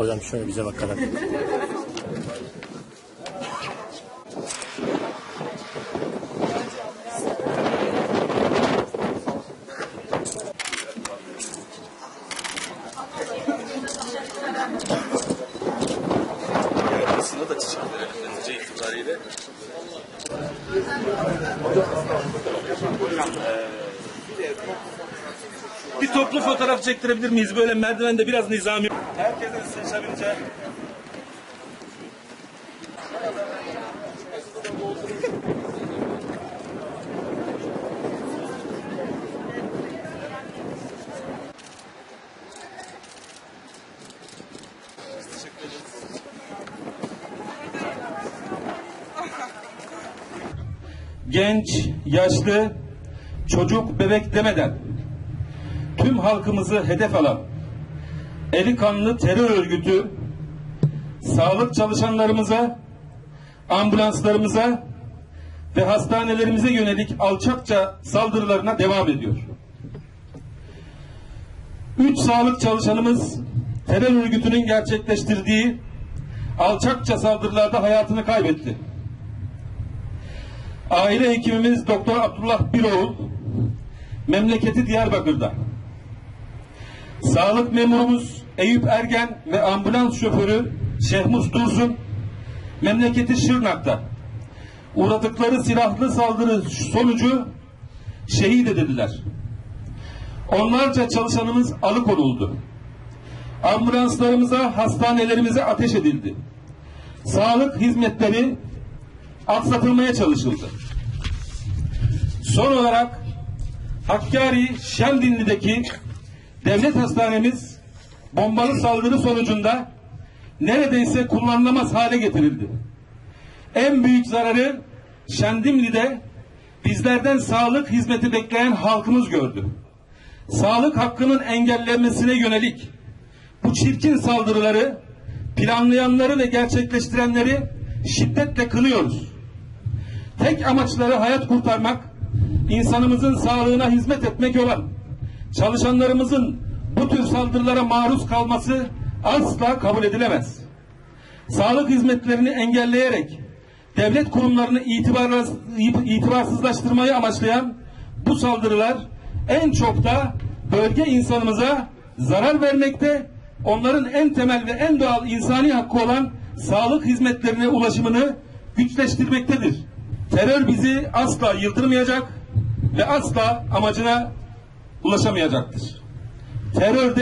Hocam şöyle bize bakalım. Aslında da çiçekler netice. Bir toplu fotoğraf çektirebilir miyiz? Böyle merdivende biraz nizami. Herkesin seçebileceği. genç, yaşlı, çocuk, bebek demeden tüm halkımızı hedef alan eli kanlı terör örgütü sağlık çalışanlarımıza, ambulanslarımıza ve hastanelerimize yönelik alçakça saldırılarına devam ediyor. Üç sağlık çalışanımız terör örgütünün gerçekleştirdiği alçakça saldırılarda hayatını kaybetti. Aile hekimimiz Doktor Abdullah Biroğlu memleketi Diyarbakır'da. Sağlık memurumuz Eyüp Ergen ve ambulans şoförü Şehmus Dursun memleketi Şırnak'ta. Uğradıkları silahlı saldırı sonucu şehit edildiler. Onlarca çalışanımız alıkonuldu. Ambulanslarımıza, hastanelerimize ateş edildi. Sağlık hizmetleri aksatılmaya çalışıldı. Son olarak Hakkari Şemdinli'deki devlet hastanemiz bombalı saldırı sonucunda neredeyse kullanılamaz hale getirildi. En büyük zararı Şendimli'de bizlerden sağlık hizmeti bekleyen halkımız gördü. Sağlık hakkının engellenmesine yönelik bu çirkin saldırıları planlayanları ve gerçekleştirenleri şiddetle kınıyoruz. Tek amaçları hayat kurtarmak, insanımızın sağlığına hizmet etmek olan çalışanlarımızın bu tür saldırılara maruz kalması asla kabul edilemez. Sağlık hizmetlerini engelleyerek devlet kurumlarını itibarsız, itibarsızlaştırmayı amaçlayan bu saldırılar en çok da bölge insanımıza zarar vermekte, onların en temel ve en doğal insani hakkı olan sağlık hizmetlerine ulaşımını güçleştirmektedir. Terör bizi asla yıldırmayacak ve asla amacına ulaşamayacaktır. Terör